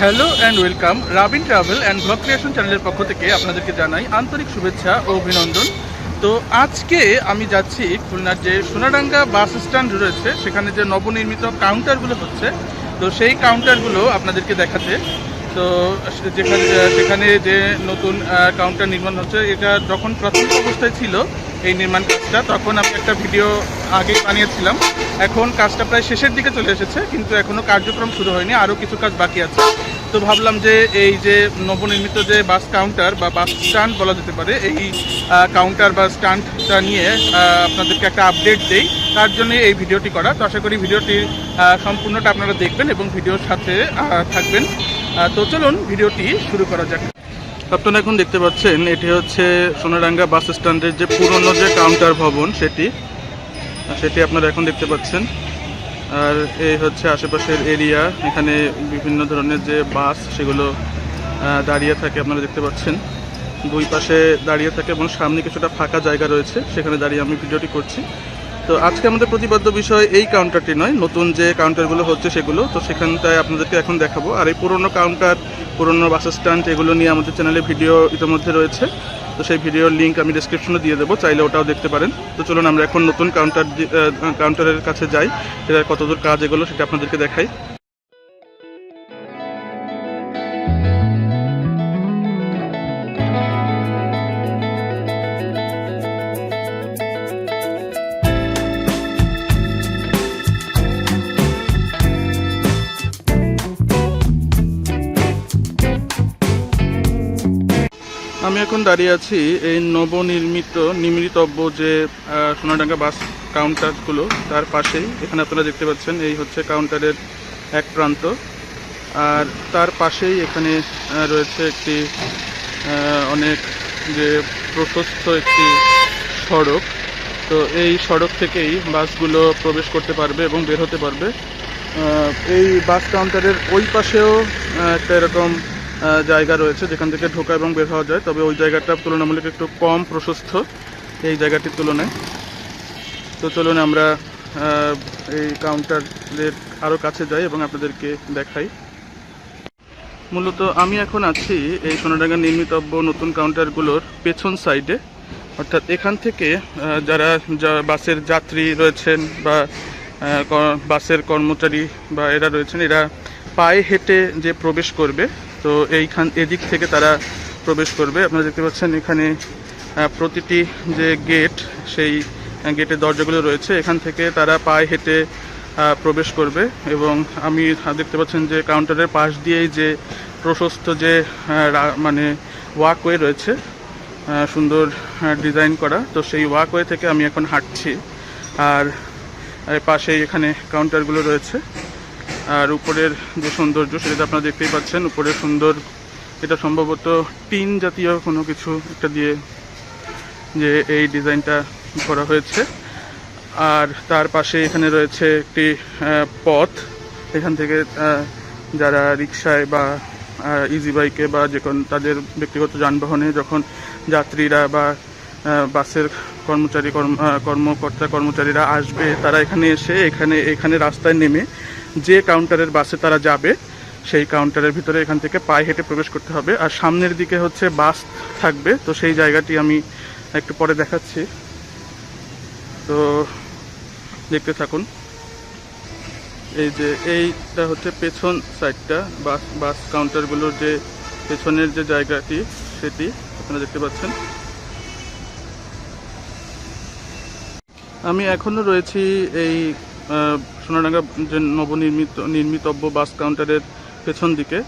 Hello and welcome Rabin travel and blog creation চ্যানেলের পক্ষ থেকে আপনাদেরকে জানাই আন্তরিক শুভেচ্ছা ও অভিনন্দন। তো আজকে আমি যাচ্ছি খুলনার যে সোনাডাঙ্গা বাস স্ট্যান্ড রয়েছে, সেখানে যে নবনির্মিত কাউন্টারগুলো হচ্ছে, তো সেই কাউন্টারগুলো আপনাদেরকে দেখাতে। তো যেখানে সেখানে যে নতুন কাউন্টার নির্মাণ হচ্ছে, এটা যখন প্রাথমিক অবস্থায় ছিল এই নির্মাণ কাজটা, তখন আমি একটা ভিডিও আগে বানিয়েছিলাম। এখন কাজটা প্রায় শেষের দিকে চলে এসেছে, কিন্তু এখনও কার্যক্রম শুরু হয়নি, আরও কিছু কাজ বাকি আছে। তো ভাবলাম যে এই যে নবনির্মিত যে বাস কাউন্টার বা বাস স্ট্যান্ড বলা যেতে পারে এই কাউন্টার বা স্ট্যান্ডটা নিয়ে আপনাদেরকে একটা আপডেট দেই। তার জন্য এই ভিডিওটি করা। তো আশা করি ভিডিওটি আহ, সম্পূর্ণটা আপনারা দেখবেন এবং ভিডিওর সাথে থাকবেন। তো চলুন ভিডিওটি শুরু করা যাক। আপনারা এখন দেখতে পাচ্ছেন এটি হচ্ছে সোনারাঙ্গা বাস স্ট্যান্ডের যে পুরনো যে কাউন্টার ভবন সেটি। সেটি আপনারা এখন দেখতে পাচ্ছেন। আর এই হচ্ছে আশেপাশের এরিয়া। এখানে বিভিন্ন ধরনের যে বাস, সেগুলো দাঁড়িয়ে থাকে আপনারা দেখতে পাচ্ছেন। দুই পাশে দাঁড়িয়ে থাকে এবং সামনে কিছুটা ফাঁকা জায়গা রয়েছে, সেখানে দাঁড়িয়ে আমি ভিডিওটি করছি। তো আজকে আমাদের প্রতিপাদ্য বিষয় এই কাউন্টারটি নয়, নতুন যে কাউন্টারগুলো হচ্ছে সেগুলো। তো সেখানটায় আপনাদেরকে এখন দেখাবো। আর এই পুরনো কাউন্টার পুরনো বাস স্ট্যান্ড এগুলো নিয়ে আমাদের চ্যানেলে ভিডিও ইতিমধ্যে রয়েছে। তো সেই ভিডিওর লিঙ্ক আমি ডিসক্রিপশনে দিয়ে দেবো, চাইলে ওটাও দেখতে পারেন। তো চলুন আমরা এখন নতুন কাউন্টার কাউন্টারের কাছে যাই সেটা কতদূর কাজ এগুলো সেটা আপনাদেরকে দেখাই। এখন দাঁড়িয়ে আছি এই নবনির্মিত নির্মিতব্য যে সোনাডাঙ্গা বাস কাউন্টারগুলো, তার পাশেই। এখানে আপনারা দেখতে পাচ্ছেন, এই হচ্ছে কাউন্টারের এক প্রান্ত। আর তার পাশেই এখানে রয়েছে একটি অনেক যে প্রশস্ত একটি সড়ক। তো এই সড়ক থেকেই বাসগুলো প্রবেশ করতে পারবে এবং বের হতে পারবে। এই বাস কাউন্টারের ওই পাশেও একটা এরকম জায়গা রয়েছে যেখান থেকে ঢোকা এবং বের হওয়া যায়। তবে ওই জায়গাটা তুলনামূলক একটু কম প্রশস্ত এই জায়গাটির তুলনায়। তো চলুন আমরা এই কাউন্টারের আরও কাছে যাই এবং আপনাদেরকে দেখাই। মূলত আমি এখন আছি এই সোনাডাঙ্গা নির্মিতব্য নতুন কাউন্টারগুলোর পেছন সাইডে অর্থাৎ এখান থেকে যারা বাসের যাত্রী রয়েছেন বা বাসের কর্মচারী বা এরা রয়েছেন, এরা পায়ে হেঁটে যে প্রবেশ করবে তো এইখান এদিক থেকে তারা প্রবেশ করবে। আপনারা দেখতে পাচ্ছেন এখানে প্রতিটি যে গেট সেই গেটের দরজাগুলো রয়েছে। এখান থেকে তারা পায়ে হেঁটে প্রবেশ করবে এবং আমি দেখতে পাচ্ছেন যে কাউন্টারের পাশ দিয়েই যে প্রশস্ত যে মানে ওয়াকওয়ে রয়েছে সুন্দর ডিজাইন করা। তো সেই ওয়াকওয়ে থেকে আমি এখন হাঁটছি। আর পাশেই এখানে কাউন্টারগুলো রয়েছে। আর উপরের যে সৌন্দর্য সেটা আপনারা দেখতেই পাচ্ছেন উপরে সুন্দর এটা সম্ভবত টিন জাতীয় কোনো কিছু একটা দিয়ে যে এই ডিজাইনটা করা হয়েছে। আর তার পাশে এখানে রয়েছে একটি পথ। এখান থেকে যারা রিক্সায় বা ইজি বাইকে বা যে কোনো তাদের ব্যক্তিগত যানবাহনে যখন যাত্রীরা বা বাসের কর্মচারী কর্মকর্তা, কর্মচারীরা আসবে, তারা এখানে এসে এখানে এখানে রাস্তায় নেমে যে কাউন্টারের বাসে তারা যাবে, সেই কাউন্টারের ভিতরে এখান থেকে পায়ে হেঁটে প্রবেশ করতে হবে। আর সামনের দিকে হচ্ছে বাস থাকবে, তো সেই জায়গাটি আমি একটু পরে দেখাচ্ছি। তো দেখতে থাকুন। এই যে, এইটা হচ্ছে পেছন সাইডটা বাস বাস কাউন্টারগুলোর যে পেছনের যে জায়গাটি, সেটি আপনারা দেখতে পাচ্ছেন। আমি এখনও রয়েছি এই সোনাডাঙ্গা যে নবনির্মিত, নির্মিতব্য বাস কাউন্টারের পেছন দিকে,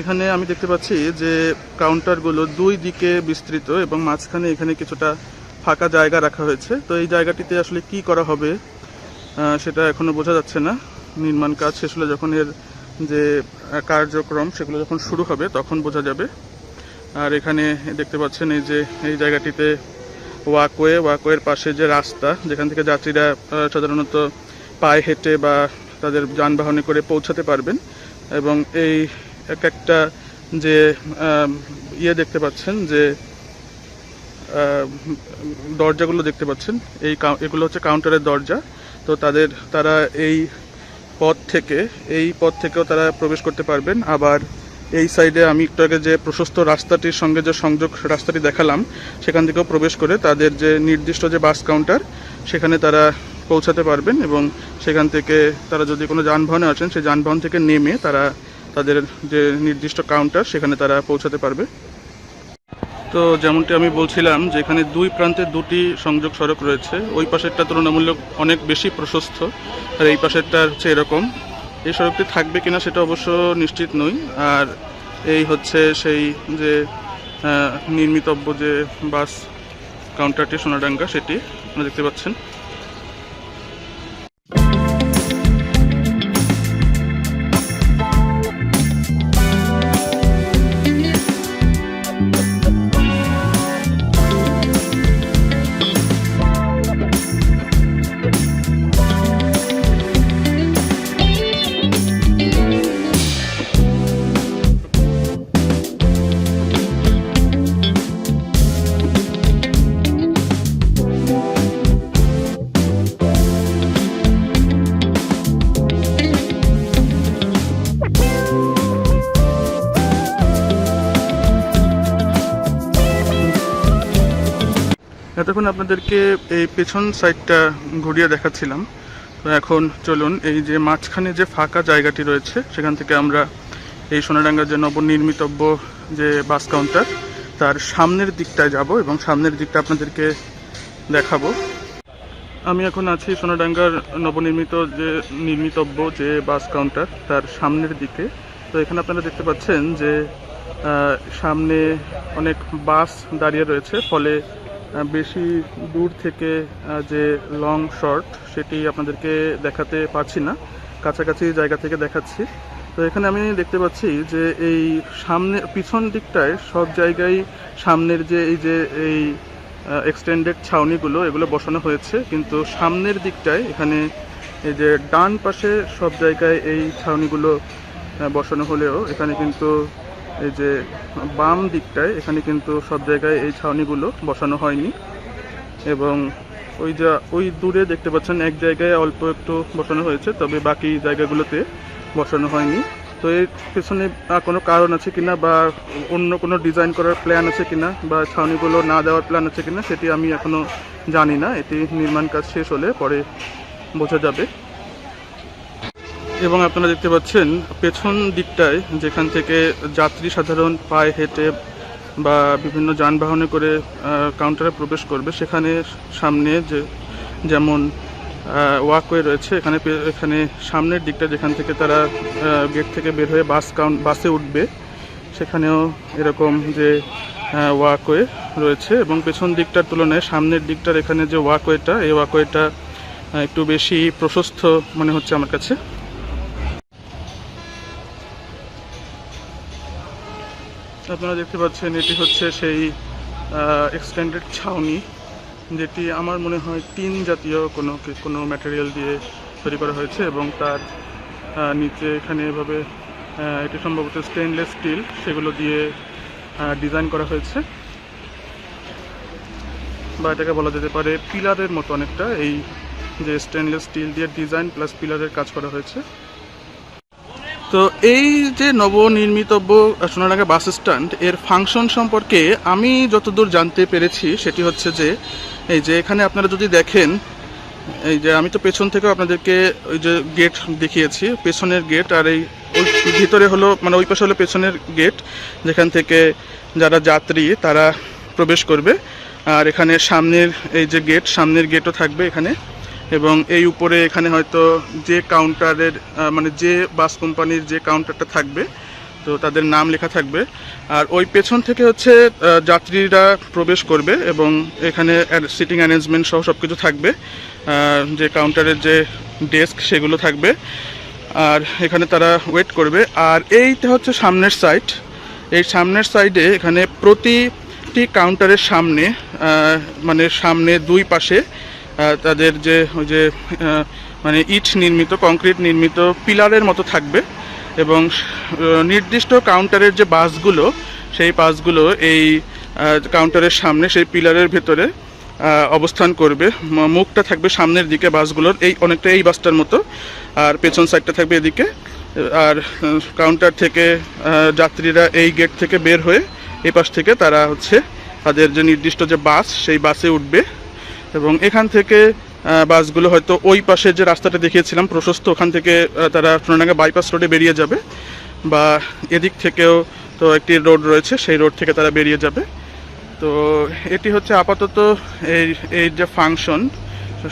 এখানে আমি দেখতে পাচ্ছি যে কাউন্টারগুলো দুই দিকে বিস্তৃত এবং মাঝখানে এখানে কিছুটা ফাঁকা জায়গা রাখা হয়েছে। তো এই জায়গাটিতে আসলে কি করা হবে সেটা এখনও বোঝা যাচ্ছে না। নির্মাণ কাজ শেষ হলে যখন এর যে কার্যক্রম সেগুলো যখন শুরু হবে, তখন বোঝা যাবে। আর এখানে দেখতে পাচ্ছেন এই যে, এই জায়গাটিতে ওয়াকওয়ে ওয়াকওয়ের পাশে যে রাস্তা, যেখান থেকে যাত্রীরা সাধারণত পায়ে হেঁটে বা তাদের যানবাহনে করে পৌঁছাতে পারবেন এবং এই এক একটা যে ইয়ে দেখতে পাচ্ছেন যে দরজাগুলো দেখতে পাচ্ছেন। এই এগুলো হচ্ছে কাউন্টারের দরজা। তো তাদের, তারা এই পথ থেকে, এই পথ থেকেও তারা প্রবেশ করতে পারবেন। আবার এই সাইডে আমি একটু আগে যে প্রশস্ত রাস্তাটির সঙ্গে যে সংযোগ রাস্তাটি দেখালাম, সেখান থেকেও প্রবেশ করে তাদের যে নির্দিষ্ট যে বাস কাউন্টার, সেখানে তারা পৌঁছাতে পারবেন এবং সেখান থেকে তারা যদি কোনো যানবাহনে আসেন, সেই যানবাহন থেকে নেমে তারা তাদের যে নির্দিষ্ট কাউন্টার সেখানে তারা পৌঁছাতে পারবে। তো যেমনটি আমি বলছিলাম যে এখানে দুই প্রান্তে দুটি সংযোগ সড়ক রয়েছে। ওই পাশেরটা তুলনামূলক অনেক বেশি প্রশস্ত, আর এই পাশেরটা হচ্ছে এরকম। এই সড়কটি থাকবে কিনা সেটা অবশ্য নিশ্চিত নই। আর এই হচ্ছে সেই যে নির্মিতব্য যে বাস কাউন্টারটি সোনাডাঙ্গা, সেটি আপনারা দেখতে পাচ্ছেন। এতক্ষণ আপনাদেরকে এই পেছন সাইডটা ঘুরিয়ে দেখাচ্ছিলাম। তো এখন চলুন, এই যে মাঝখানে যে ফাঁকা জায়গাটি রয়েছে, সেখান থেকে আমরা এই সোনাডাঙ্গার যে নবনির্মিতব্য যে বাস কাউন্টার তার সামনের দিকটায় যাব এবং সামনের দিকটা আপনাদেরকে দেখাবো। আমি এখন আছি সোনাডাঙ্গার নবনির্মিত যে নির্মিতব্য যে বাস কাউন্টার তার সামনের দিকে। তো এখানে আপনারা দেখতে পাচ্ছেন যে সামনে অনেক বাস দাঁড়িয়ে রয়েছে, ফলে বেশি দূর থেকে যে লং শর্ট সেটি আপনাদেরকে দেখাতে পারছি না। কাছাকাছি জায়গা থেকে দেখাচ্ছি। তো এখানে আমি দেখতে পাচ্ছি যে এই সামনে, পিছন দিকটায় সব জায়গায় সামনের যে এই যে এই এক্সটেন্ডেড ছাউনিগুলো, এগুলো বসানো হয়েছে। কিন্তু সামনের দিকটায় এখানে এই যে ডান পাশে সব জায়গায় এই ছাউনিগুলো বসানো হলেও এখানে কিন্তু এই যে বাম দিকটায়, এখানে কিন্তু সব জায়গায় এই ছাউনিগুলো বসানো হয়নি। এবং ওই যা, ওই দূরে দেখতে পাচ্ছেন এক জায়গায় অল্প একটু বসানো হয়েছে, তবে বাকি জায়গাগুলোতে বসানো হয়নি। তো এর পেছনে কোনো কারণ আছে কিনা বা অন্য কোনো ডিজাইন করার প্ল্যান আছে কিনা বা ছাউনিগুলো না দেওয়ার প্ল্যান আছে কিনা, সেটি আমি এখনও জানি না। এটি নির্মাণ কাজ শেষ হলে পরে বোঝা যাবে। এবং আপনারা দেখতে পাচ্ছেন পেছন দিকটায়, যেখান থেকে যাত্রী সাধারণ পায়ে হেঁটে বা বিভিন্ন যানবাহনে করে কাউন্টারে প্রবেশ করবে, সেখানে সামনে যে, যেমন ওয়াকওয়ে রয়েছে, এখানে এখানে সামনের দিকটা যেখান থেকে তারা গেট থেকে বের হয়ে বাস কাউন্ট বাসে উঠবে, সেখানেও এরকম যে ওয়াকওয়ে রয়েছে এবং পেছন দিকটার তুলনায় সামনের দিকটার এখানে যে ওয়াকওয়েটা এই ওয়াকওয়েটা একটু বেশি প্রশস্ত মনে হচ্ছে আমার কাছে। আপনারা দেখতে পাচ্ছেন, এটি হচ্ছে সেই এক্সটেন্ডেড ছাউনি, যেটি আমার মনে হয় টিন জাতীয় কোনো কোনো ম্যাটেরিয়াল দিয়ে তৈরি করা হয়েছে এবং তার নিচে এখানে এভাবে এটি সম্ভবত স্টেনলেস স্টিল সেগুলো দিয়ে ডিজাইন করা হয়েছে। বা এটাকে বলা যেতে পারে পিলারের মতো অনেকটা, এই যে স্টেনলেস স্টিল দিয়ে ডিজাইন প্লাস পিলারের কাজ করা হয়েছে। তো এই যে নবনির্মিতব্য সোনাডাঙ্গা বাস স্ট্যান্ড, এর ফাংশন সম্পর্কে আমি যতদূর জানতে পেরেছি, সেটি হচ্ছে যে, এই যে এখানে আপনারা যদি দেখেন, এই যে আমি তো পেছন থেকেও আপনাদেরকে ওই যে গেট দেখিয়েছি, পেছনের গেট আর এই ওই ভিতরে হলো মানে ওই পাশে হলো পেছনের গেট যেখান থেকে যারা যাত্রী, তারা প্রবেশ করবে। আর এখানে সামনের, এই যে গেট সামনের গেটও থাকবে এখানে। এবং এই উপরে এখানে হয়তো যে কাউন্টারের মানে যে বাস কোম্পানির যে কাউন্টারটা থাকবে, তো তাদের নাম লেখা থাকবে। আর ওই পেছন থেকে হচ্ছে যাত্রীরা প্রবেশ করবে এবং এখানে সিটিং অ্যারেঞ্জমেন্ট সহ সব কিছু থাকবে যে কাউন্টারের যে ডেস্ক সেগুলো থাকবে। আর এখানে তারা ওয়েট করবে। আর এইটা হচ্ছে সামনের সাইড এই সামনের সাইডে এখানে প্রতিটি কাউন্টারের সামনে মানে সামনে দুই পাশে তাদের যে, ওই যে মানে ইট নির্মিত, কংক্রিট নির্মিত পিলারের মতো থাকবে এবং নির্দিষ্ট কাউন্টারের যে বাসগুলো, সেই বাসগুলো এই কাউন্টারের সামনে, সেই পিলারের ভেতরে অবস্থান করবে। মুখটা থাকবে সামনের দিকে বাসগুলোর, এই, অনেকটা এই বাসটার মতো, আর পেছন সাইডটা থাকবে এদিকে। আর কাউন্টার থেকে যাত্রীরা এই গেট থেকে বের হয়ে এই পাশ থেকে তারা হচ্ছে তাদের যে নির্দিষ্ট যে বাস, সেই বাসে উঠবে। এবং এখান থেকে বাসগুলো হয়তো ওই পাশে যে রাস্তাটা দেখিয়েছিলাম, প্রশস্ত, ওখান থেকে তারা সোনাডাঙ্গা বাইপাস রোডে বেরিয়ে যাবে। বা এদিক থেকেও তো একটি রোড রয়েছে, সেই রোড থেকে তারা বেরিয়ে যাবে। তো এটি হচ্ছে আপাতত এই এই যে ফাংশন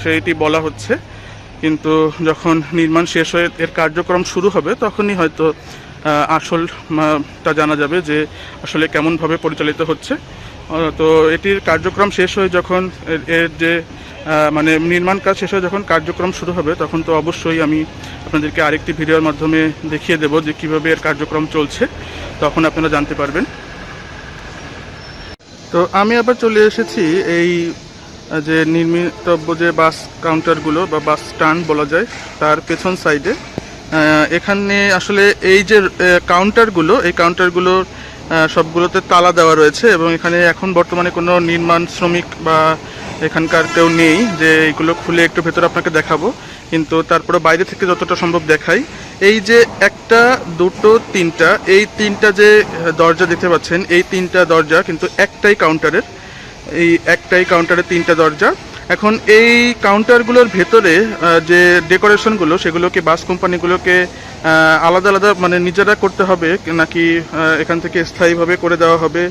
সেইটি বলা হচ্ছে। কিন্তু যখন নির্মাণ শেষ হয়ে এর কার্যক্রম শুরু হবে, তখনই হয়তো আসল তা জানা যাবে যে আসলে কেমনভাবে পরিচালিত হচ্ছে। তো এটির কার্যক্রম শেষ হয়ে যখন এর- যে মানে নির্মাণ কাজ শেষ হয়ে যখন কার্যক্রম শুরু হবে তখন তো অবশ্যই আমি আপনাদেরকে আরেকটি ভিডিওর মাধ্যমে দেখিয়ে দেব যে কীভাবে এর কার্যক্রম চলছে। তখন আপনারা জানতে পারবেন। তো আমি আবার চলে এসেছি এই যে নির্মিতব্য যে বাস কাউন্টারগুলো বা বাস স্ট্যান্ড বলা যায় তার পেছন সাইডে। এখানে আসলে এই যে কাউন্টারগুলো এই কাউন্টারগুলো আহ, সবগুলোতে তালা দেওয়া রয়েছে এবং এখানে এখন বর্তমানে কোনো নির্মাণ শ্রমিক বা এখানকার কেউ নেই যে এইগুলো খুলে একটু ভেতরে আপনাকে দেখাবো। কিন্তু তারপরে বাইরে থেকে যতটা সম্ভব দেখাই। এই যে একটা, দুটো, তিনটা, এই তিনটা যে দরজা দেখতে পাচ্ছেন, এই তিনটা দরজা কিন্তু একটাই কাউন্টারের এই একটাই কাউন্টারে তিনটা দরজা। এখন এই কাউন্টারগুলোর ভেতরে যে ডেকোরেশনগুলো সেগুলোকে, বাস কোম্পানিগুলোকে আলাদা আলাদা মানে নিজেরা করতে হবে, নাকি এখান থেকে স্থায়ীভাবে করে দেওয়া হবে।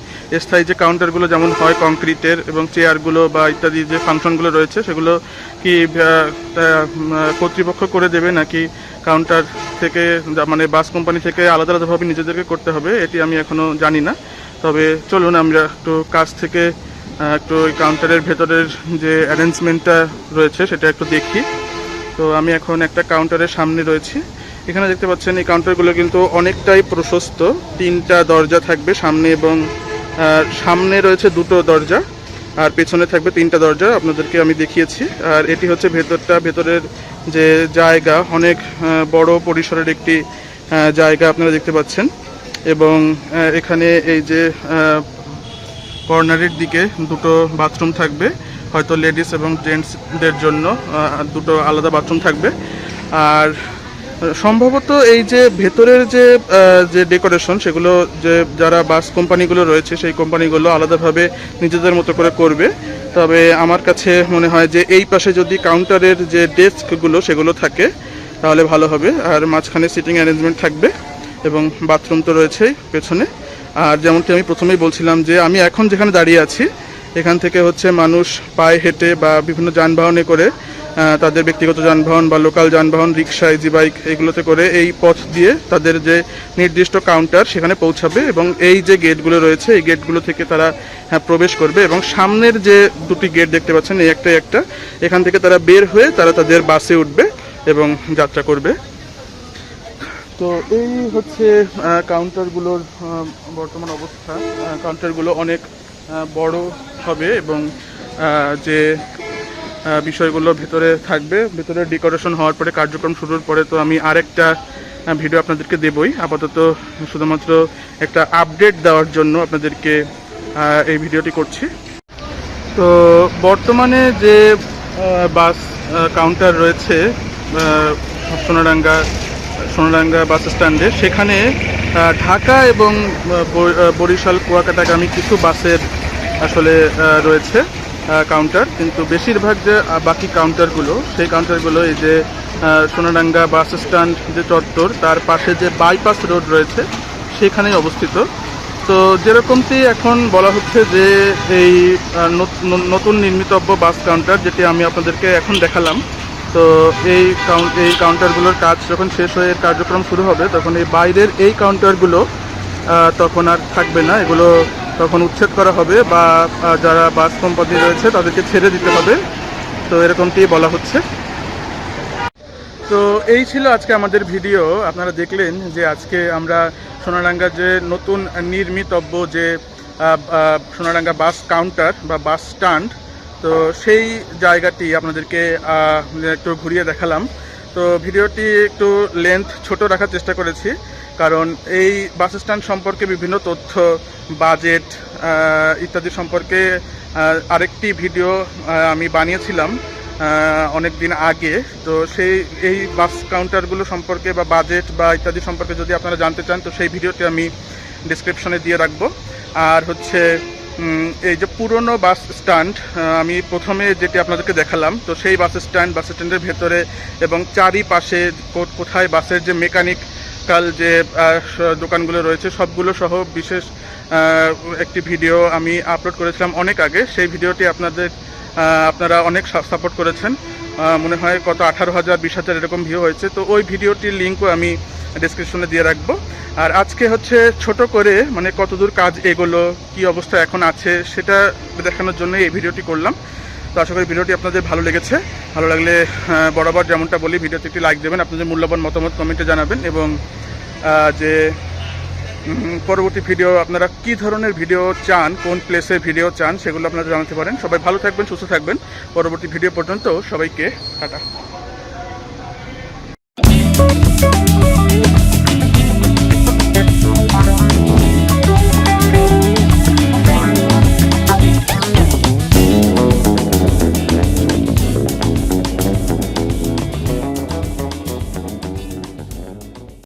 স্থায়ী যে কাউন্টারগুলো যেমন হয় কংক্রিটের এবং চেয়ারগুলো বা ইত্যাদি যে ফাংশনগুলো রয়েছে, সেগুলো কি কর্তৃপক্ষ করে দেবে, নাকি কাউন্টার থেকে মানে বাস কোম্পানি থেকে আলাদা আলাদাভাবে নিজেদেরকে করতে হবে, এটি আমি এখনও জানি না। তবে চলুন আমরা একটু কাছ থেকে একটু ওই কাউন্টারের ভেতরের যে অ্যারেঞ্জমেন্টটা রয়েছে, সেটা একটু দেখি। তো আমি এখন একটা কাউন্টারের সামনে রয়েছি। এখানে দেখতে পাচ্ছেন, এই কাউন্টারগুলো কিন্তু অনেকটাই প্রশস্ত। তিনটা দরজা থাকবে সামনে এবং সামনে রয়েছে দুটো দরজা, আর পেছনে থাকবে তিনটা দরজা। আপনাদেরকে আমি দেখিয়েছি। আর এটি হচ্ছে ভেতরটা। ভেতরের যে জায়গা, অনেক বড় পরিসরের একটি জায়গা আপনারা দেখতে পাচ্ছেন। এবং এখানে এই যে কর্নারের দিকে দুটো বাথরুম থাকবে, হয়তো লেডিস এবং জেন্টসদের জন্য দুটো আলাদা বাথরুম থাকবে। আর সম্ভবত এই যে ভেতরের যে যে ডেকোরেশন, সেগুলো যে যারা বাস কোম্পানিগুলো রয়েছে, সেই কোম্পানিগুলো আলাদাভাবে নিজেদের মতো করে করবে। তবে আমার কাছে মনে হয় যে এই পাশে যদি কাউন্টারের যে ডেস্কগুলো, সেগুলো থাকে, তাহলে ভালো হবে। আর মাঝখানে সিটিং অ্যারেঞ্জমেন্ট থাকবে এবং বাথরুম তো রয়েছেই পেছনে। আর যেমনটি আমি প্রথমেই বলছিলাম যে আমি এখন যেখানে দাঁড়িয়ে আছি এখান থেকে হচ্ছে মানুষ পায়ে হেঁটে বা বিভিন্ন যানবাহনে করে তাদের ব্যক্তিগত যানবাহন বা লোকাল যানবাহন রিক্সা ইজি বাইক এগুলোতে করে এই পথ দিয়ে তাদের যে নির্দিষ্ট কাউন্টার সেখানে পৌঁছাবে এবং এই যে গেটগুলো রয়েছে এই গেটগুলো থেকে তারা হ্যাঁ, প্রবেশ করবে এবং সামনের যে দুটি গেট দেখতে পাচ্ছেন এই একটা একটা এখান থেকে তারা বের হয়ে তারা তাদের বাসে উঠবে এবং যাত্রা করবে। তো এই হচ্ছে কাউন্টারগুলোর বর্তমান অবস্থা। কাউন্টারগুলো অনেক বড় হবে এবং যে বিষয়গুলো ভেতরে থাকবে, ভেতরে ডেকোরেশন হওয়ার পরে কার্যক্রম শুরুর পরে তো আমি আরেকটা ভিডিও আপনাদেরকে দেবই। আপাতত শুধুমাত্র একটা আপডেট দেওয়ার জন্য আপনাদেরকে এই ভিডিওটি করছি। তো বর্তমানে যে বাস কাউন্টার রয়েছে সোনাডাঙ্গা সোনাডাঙ্গা বাস স্ট্যান্ডে। সেখানে ঢাকা এবং বরিশাল, কুয়াকাটাগামী কিছু বাসের, আসলে রয়েছে কাউন্টার। কিন্তু বেশিরভাগ যে বাকি কাউন্টারগুলো, সেই কাউন্টারগুলো এই যে সোনাডাঙ্গা বাস স্ট্যান্ড যে চত্বর, তার পাশে যে বাইপাস রোড রয়েছে, সেখানেই অবস্থিত। তো যেরকমটি এখন বলা হচ্ছে যে, এই নতুন নির্মিতব্য বাস কাউন্টার, যেটি আমি আপনাদেরকে এখন দেখালাম তো এই কাউন্ট এই কাউন্টারগুলোর কাজ যখন শেষ হয়ে কার্যক্রম শুরু হবে, তখন এই বাইরের এই কাউন্টারগুলো তখন আর থাকবে না। এগুলো তখন উচ্ছেদ করা হবে বা যারা বাস কোম্পানি রয়েছে তাদেরকে ছেড়ে দিতে হবে। তো এরকমটি বলা হচ্ছে। তো এই ছিল আজকে আমাদের ভিডিও। আপনারা দেখলেন যে আজকে আমরা সোনাডাঙ্গা যে নতুন নির্মিতব্য যে সোনাডাঙ্গা বাস কাউন্টার বা বাস স্ট্যান্ড তো সেই জায়গাটি আপনাদেরকে একটু ঘুরিয়ে দেখালাম। তো ভিডিওটি একটু লেন্থ ছোট রাখার চেষ্টা করেছি, কারণ এই বাস স্ট্যান্ড সম্পর্কে বিভিন্ন তথ্য বাজেট ইত্যাদি সম্পর্কে আরেকটি ভিডিও আমি বানিয়েছিলাম অনেক দিন আগে। তো সেই, এই বাস কাউন্টারগুলো সম্পর্কে বা বাজেট বা ইত্যাদি সম্পর্কে যদি আপনারা জানতে চান, তো সেই ভিডিওটি আমি ডিসক্রিপশনে দিয়ে রাখব। আর হচ্ছে এই যে পুরনো বাস স্ট্যান্ড আমি প্রথমে যেটি আপনাদেরকে দেখালাম, তো সেই বাস স্ট্যান্ড, বাস স্ট্যান্ডের ভেতরে এবং চারিপাশে কোথায় বাসের যে মেকানিক কাল যে দোকানগুলো রয়েছে, সবগুলো সহ বিশেষ একটি ভিডিও আমি আপলোড করেছিলাম অনেক আগে। সেই ভিডিওটি আপনাদের আপনারা অনেক সাপোর্ট করেছেন। মনে হয় কত আঠারো হাজার, বিশ হাজার এরকম ভিউ হয়েছে। তো ওই ভিডিওটির লিঙ্কও আমি ডিসক্রিপশনে দিয়ে রাখব। আর আজকে হচ্ছে ছোট করে মানে কতদূর কাজ এগোলো, কি অবস্থা এখন আছে, সেটা দেখানোর জন্য এই ভিডিওটি করলাম। তো আশা করি ভিডিওটি আপনাদের ভালো লেগেছে। ভালো লাগলে বরাবর যেমনটা বলি, ভিডিওতে একটি লাইক দেবেন, আপনাদের মূল্যবান মতামত কমেন্টে জানাবেন এবং যে পরবর্তী ভিডিও আপনারা কি ধরনের ভিডিও চান, কোন প্লেসের ভিডিও চান, সেগুলো আপনারা জানাতে পারেন। সবাই ভালো থাকবেন, সুস্থ থাকবেন। পরবর্তী ভিডিও পর্যন্ত সবাইকে টাটা।